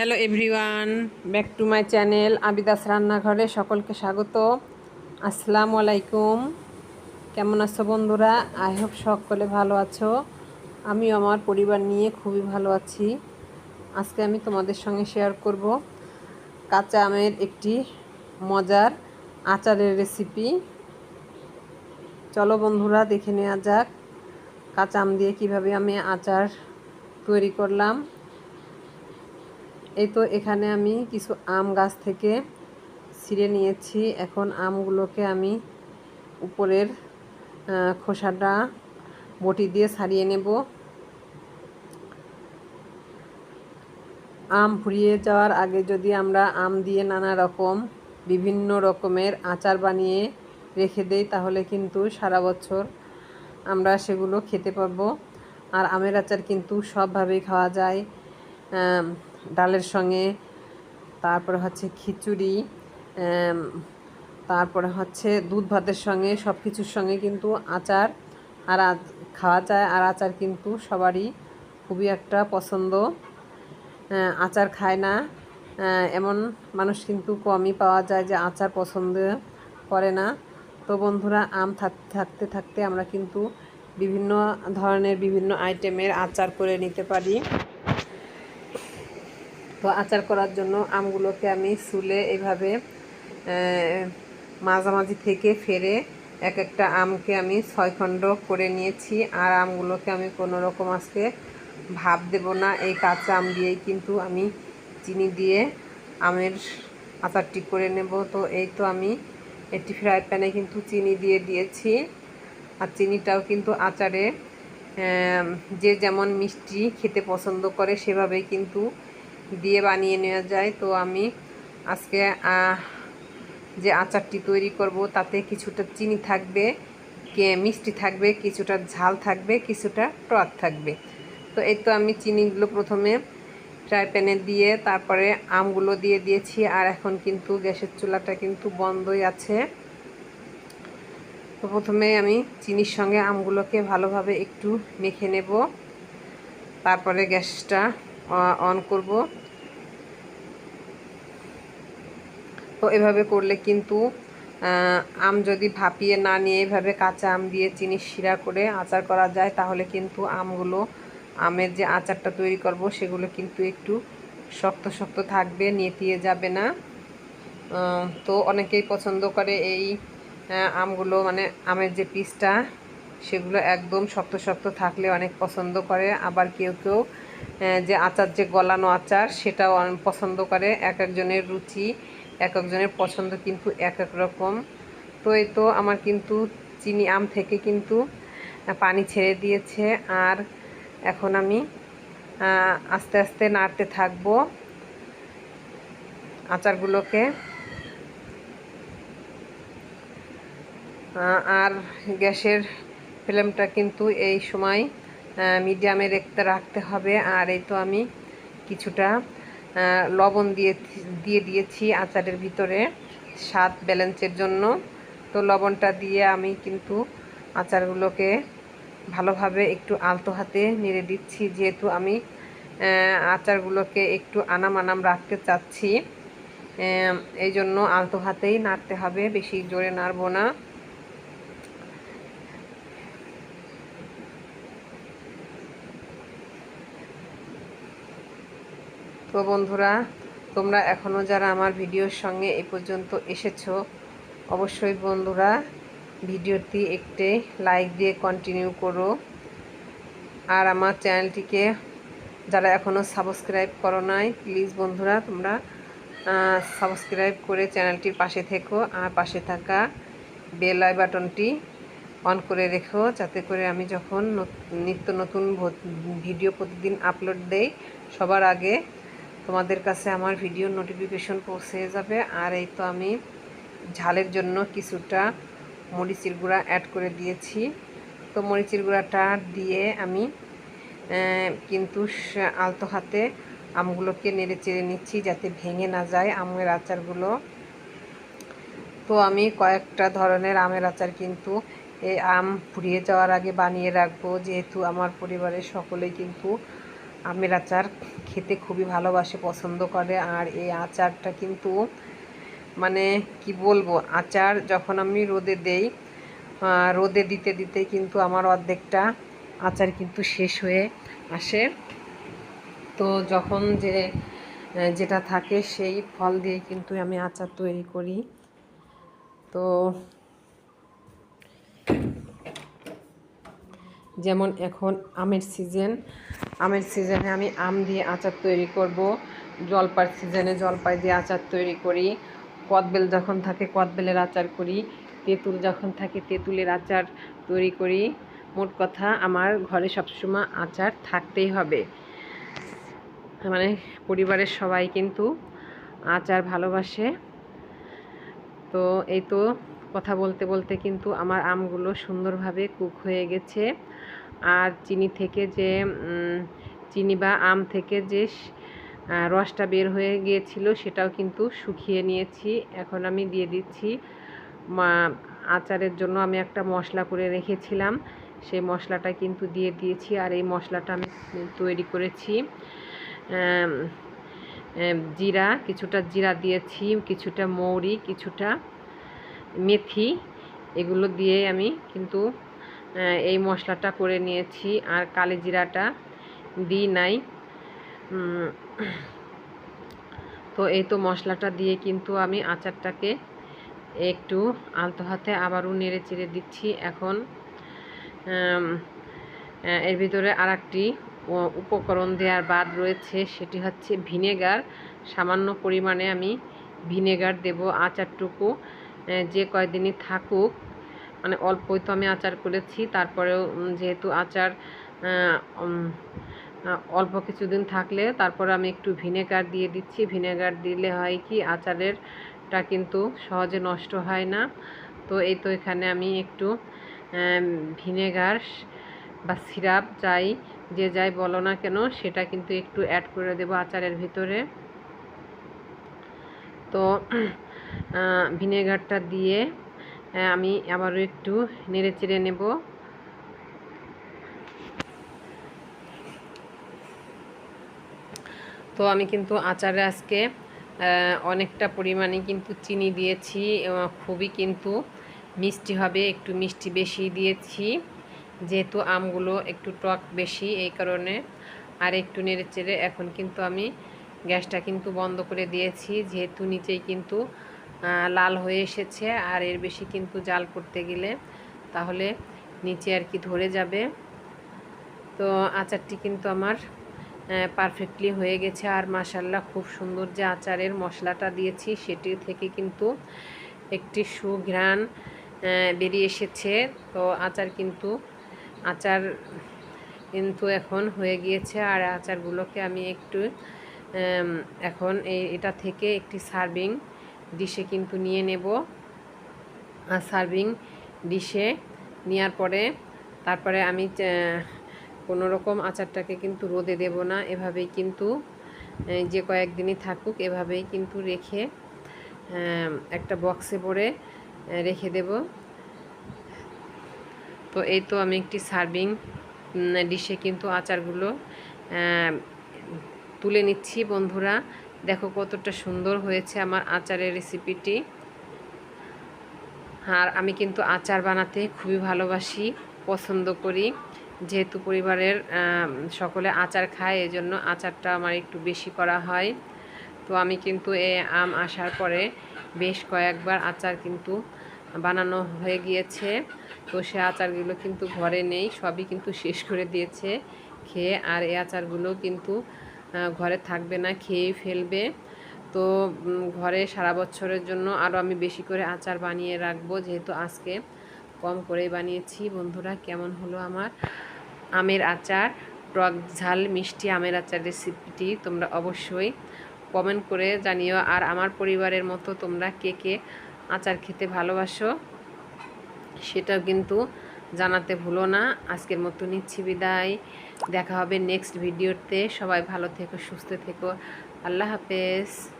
Hello everyone back to my channel Abidas রান্নাঘরে সকলকে স্বাগত। আসসালামু আলাইকুম। কেমন আছো বন্ধুরা? আই হোপ সকলে ভালো আছো। আমি আমার পরিবার নিয়ে খুবই ভালো আছি। আজকে আমি তোমাদের সঙ্গে শেয়ার করব কাঁচা আমের একটি মজার আচারের রেসিপি চলো বন্ধুরা, দেখে নেওয়া যাক কাঁচা আম দিয়ে কীভাবে আমি আচার তৈরি করলাম। এই তো এখানে আমি কিছু আম গাছ থেকে ছিঁড়ে নিয়েছি। এখন আমগুলোকে আমি উপরের খোসাটা বটি দিয়ে ছাড়িয়ে নেব। আম ফুরিয়ে যাওয়ার আগে যদি আমরা আম দিয়ে নানা রকম, বিভিন্ন রকমের আচার বানিয়ে রেখে দেই, তাহলে কিন্তু সারা বছর আমরা সেগুলো খেতে পারব। আর আমের আচার কিন্তু সবভাবেই খাওয়া যায়। ডালের সঙ্গে, তারপরে হচ্ছে খিচুড়ি তারপরে হচ্ছে দুধ ভাতের সঙ্গে সব কিছুর সঙ্গে কিন্তু আচার, আর খাওয়া যায়, আর আচার কিন্তু সবারই খুবই একটা পছন্দ। আচার খায় না। এমন মানুষ কিন্তু কমই পাওয়া যায় যে আচার পছন্দ করে না। তো বন্ধুরা, আম থাকতে থাকতে আমরা কিন্তু বিভিন্ন ধরনের বিভিন্ন আইটেমের আচার করে নিতে পারি। তো আচার করার জন্য আমগুলোকে আমি সুলে এভাবে মাঝামাঝি থেকে ফেরে এক একটা আমকে আমি ছয় খণ্ড করে নিয়েছি। আর আমগুলোকে আমি কোনো রকম আজকে ভাব দেব না। এই কাঁচা আম দিয়েই কিন্তু আমি চিনি দিয়ে আমের আচারটি করে নেব। তো এই তো আমি একটি ফ্রাই প্যানে কিন্তু চিনি দিয়ে দিয়েছি। আর চিনিটাও কিন্তু আচারে যে যেমন মিষ্টি খেতে পছন্দ করে সেভাবেই কিন্তু দিয়ে বানিয়ে নেওয়া যায়। তো আমি আজকে যে আচারটি তৈরি করব, তাতে কিছুটা চিনি থাকবে, কে, মিষ্টি থাকবে, কিছুটা ঝাল থাকবে, কিছুটা টক থাকবে। তো এই তো আমি চিনিগুলো প্রথমে ফ্রাই প্যানে দিয়ে, তারপরে আমগুলো দিয়ে দিয়েছি। আর এখন কিন্তু গ্যাসের চুলাটা কিন্তু বন্ধই আছে। তো প্রথমে আমি চিনির সঙ্গে আমগুলোকে ভালোভাবে একটু মেখে নেব। তারপরে গ্যাসটা অন করব। তো এভাবে করলে কিন্তু আম যদি ভাপিয়ে না নিয়ে এভাবে কাঁচা আম দিয়ে চিনি শিরা করে আচার করা যায়, তাহলে কিন্তু আমগুলো, আমের যে আচারটা তৈরি করব সেগুলো কিন্তু একটু শক্ত শক্ত থাকবে, নেতিয়ে যাবে না। তো অনেকেই পছন্দ করে এই আমগুলো মানে আমের যে পিসটা, সেগুলো একদম শক্ত শক্ত থাকলে অনেক পছন্দ করে। আবার কেউ কেউ যে আচার, যে গলানো আচার, সেটাও পছন্দ করে। এক একজনের রুচি এক একজনের পছন্দ কিন্তু এক এক রকম। তো এই তো আমার কিন্তু চিনি আম থেকে কিন্তু পানি ছেড়ে দিয়েছে। আর এখন আমি আস্তে আস্তে নাড়তে থাকব আচারগুলোকে। আর গ্যাসের ফ্লেমটা কিন্তু এই সময় মিডিয়ামে রেখতে রাখতে হবে। আর এই তো আমি কিছুটা লবণ দিয়ে দিয়ে দিয়েছি আচারের ভিতরে স্বাদ ব্যালেন্সের জন্য। তো লবণটা দিয়ে আমি কিন্তু আচারগুলোকে ভালোভাবে একটু আলতো হাতে নেড়ে দিচ্ছি। যেহেতু আমি আচারগুলোকে একটু আনাম আনাম রাখতে চাচ্ছি এই জন্য আলতো হাতেই নাড়তে হবে, বেশি জোরে নাড়বো না। তো বন্ধুরা, তোমরা এখনও যারা আমার ভিডিওর সঙ্গে এ পর্যন্ত এসেছ, অবশ্যই বন্ধুরা ভিডিওটি একটি লাইক দিয়ে কন্টিনিউ করো। আর আমার চ্যানেলটিকে যারা এখনও সাবস্ক্রাইব করো নাই প্লিজ বন্ধুরা, তোমরা সাবস্ক্রাইব করে চ্যানেলটির পাশে থেকো আর পাশে থাকা বেল আই বাটনটি অন করে রেখো, যাতে করে আমি যখন নিত্য নতুন ভিডিও প্রতিদিন আপলোড দেই, সবার আগে তোমাদের কাছে আমার ভিডিও নোটিফিকেশন পৌঁছে যাবে। আর এই তো আমি ঝালের জন্য কিছুটা মরিচের গুঁড়া অ্যাড করে দিয়েছি। তো মরিচের গুঁড়াটা দিয়ে আমি কিন্তু আলতো হাতে আমগুলোকে নেড়ে চেড়ে নিচ্ছি যাতে ভেঙে না যায় আমের আচারগুলো। তো আমি কয়েকটা ধরনের আমের আচার কিন্তু এই আম ফুরিয়ে যাওয়ার আগে বানিয়ে রাখব। যেহেতু আমার পরিবারের সকলেই কিন্তু আমের আচার খেতে খুবই ভালোবাসে, পছন্দ করে। আর এই আচারটা কিন্তু মানে কি বলব, আচার যখন আমি রোদে দেই রোদে দিতে দিতে কিন্তু আমার অর্ধেকটা আচার কিন্তু শেষ হয়ে আসে। তো যখন যে যেটা থাকে সেই ফল দিয়ে কিন্তু আমি আচার তৈরি করি। তো যেমন এখন আমের সিজন আমের সিজনে আমি আম দিয়ে আচার তৈরি করব। জলপার সিজনে জলপাই দিয়ে আচার তৈরি করি। কদবেল যখন থাকে, কদবেলের আচার করি। তেঁতুল যখন থাকে, তেঁতুলের আচার তৈরি করি। মোট কথা, আমার ঘরে সবসময় আচার থাকতেই হবে। মানে পরিবারের সবাই কিন্তু আচার ভালোবাসে। তো এই তো কথা বলতে বলতে কিন্তু আমার আমগুলো সুন্দরভাবে কুক হয়ে গেছে। আর চিনি থেকে যে চিনি বা আম থেকে যে রসটা বের হয়ে গিয়েছিল সেটাও কিন্তু শুকিয়ে নিয়েছি। এখন আমি দিয়ে দিচ্ছি আচারের জন্য আমি একটা মশলা করে রেখেছিলাম। সেই মশলাটা কিন্তু দিয়ে দিয়েছি আর এই মশলাটা আমি তৈরি করেছি। জিরা, কিছুটা জিরা দিয়েছি, কিছুটা মৌরি, কিছুটা মেথি, এগুলো দিয়ে আমি কিন্তু এই মশলাটা করে নিয়েছি আর কালি জিরাটা দিই নাই। তো এই তো মশলাটা দিয়ে কিন্তু আমি আচারটাকে একটু আলতো হাতে আবারও নেড়ে চেড়ে দিচ্ছি। এখন এর ভিতরে আর একটি উপকরণ দেওয়ার বাদ রয়েছে, সেটি হচ্ছে ভিনেগার। সামান্য পরিমাণে আমি ভিনেগার দেব আচারটুকু যে কয়দিনই থাকুক। মানে অল্পই তো আমি আচার করেছি, তারপরেও যেহেতু আচার অল্প কিছুদিন থাকলে, তারপরে আমি একটু ভিনেগার দিয়ে দিচ্ছি। ভিনেগার দিলে হয় কি, আচারেরটা কিন্তু সহজে নষ্ট হয় না। তো এই তো এখানে আমি একটু ভিনেগার বা সিরাপ যাই, যে যাই বলো না কেন, সেটা কিন্তু একটু অ্যাড করে দেবো আচারের ভিতরে। তো ভিনেগারটা দিয়ে আমি আবারও একটু নেড়ে চেড়ে নেব। তো আমি কিন্তু আচারে আজকে অনেকটা পরিমাণে কিন্তু চিনি দিয়েছি খুবই কিন্তু মিষ্টি হবে, একটু মিষ্টি বেশি দিয়েছি, যেহেতু আমগুলো একটু টক বেশি এই কারণে। আর একটু নেড়ে চেড়ে এখন কিন্তু আমি গ্যাসটা কিন্তু বন্ধ করে দিয়েছি, যেহেতু নিচেই কিন্তু লাল হয়ে এসেছে আর এর বেশি কিন্তু জাল করতে গেলে তাহলে নিচে আর কি ধরে যাবে। তো আচারটি কিন্তু আমার পারফেক্টলি হয়ে গেছে আর মাসাল্লাহ খুব সুন্দর যে আচারের মশলাটা দিয়েছি সেটি থেকে কিন্তু একটি সুঘ্রাণ বেরিয়ে এসেছে। তো আচার কিন্তু আচার কিন্তু এখন হয়ে গিয়েছে আর আচারগুলোকে আমি একটু এখন এটা থেকে একটি সার্ভিং ডিশে কিন্তু নিয়ে নেব। আর সার্ভিং ডিশে নেওয়ার পরে তারপরে আমি কোনো রকম আচারটাকে কিন্তু রোদে দেব না। এভাবেই কিন্তু যে কয়েকদিনই থাকুক এভাবেই কিন্তু রেখে একটা বক্সে আহ, রেখে দেব। তো এই তো আমি একটি সার্ভিং ডিশে কিন্তু আচারগুলো তুলে নিচ্ছি বন্ধুরা। দেখো কতটা সুন্দর হয়েছে আমার আচারের রেসিপিটি। আর আমি কিন্তু আচার বানাতে খুবই ভালোবাসি, পছন্দ করি। যেহেতু পরিবারের সকলে আচার খায়, এজন্য আচারটা আমার একটু বেশি করা হয়। তো আমি কিন্তু এ আম আসার পরে বেশ কয়েকবার আচার কিন্তু বানানো হয়ে গিয়েছে। তো সে আচারগুলো কিন্তু ঘরে নেই, সবই কিন্তু শেষ করে দিয়েছে খেয়ে। আর এই আচারগুলো কিন্তু ঘরে থাকবে না, খেয়েই ফেলবে। তো ঘরে সারা বছরের জন্য আরও আমি বেশি করে আচার বানিয়ে রাখব, যেহেতু আজকে কম করেই বানিয়েছি। বন্ধুরা, কেমন হলো আমার আমের আচার? টক ঝাল, মিষ্টি আমের আচার রেসিপিটি তোমরা অবশ্যই কমেন্ট করে জানিও। আর আমার পরিবারের মতো তোমরা কে কে আচার খেতে ভালোবাসো, সেটাও কিন্তু জানাতে ভুলো না। আজকের মতো নিচ্ছি বিদায়। দেখা হবে নেক্সট ভিডিওতে সবাই ভালো থেকো, সুস্থ থেকো। আল্লাহ হাফেজ।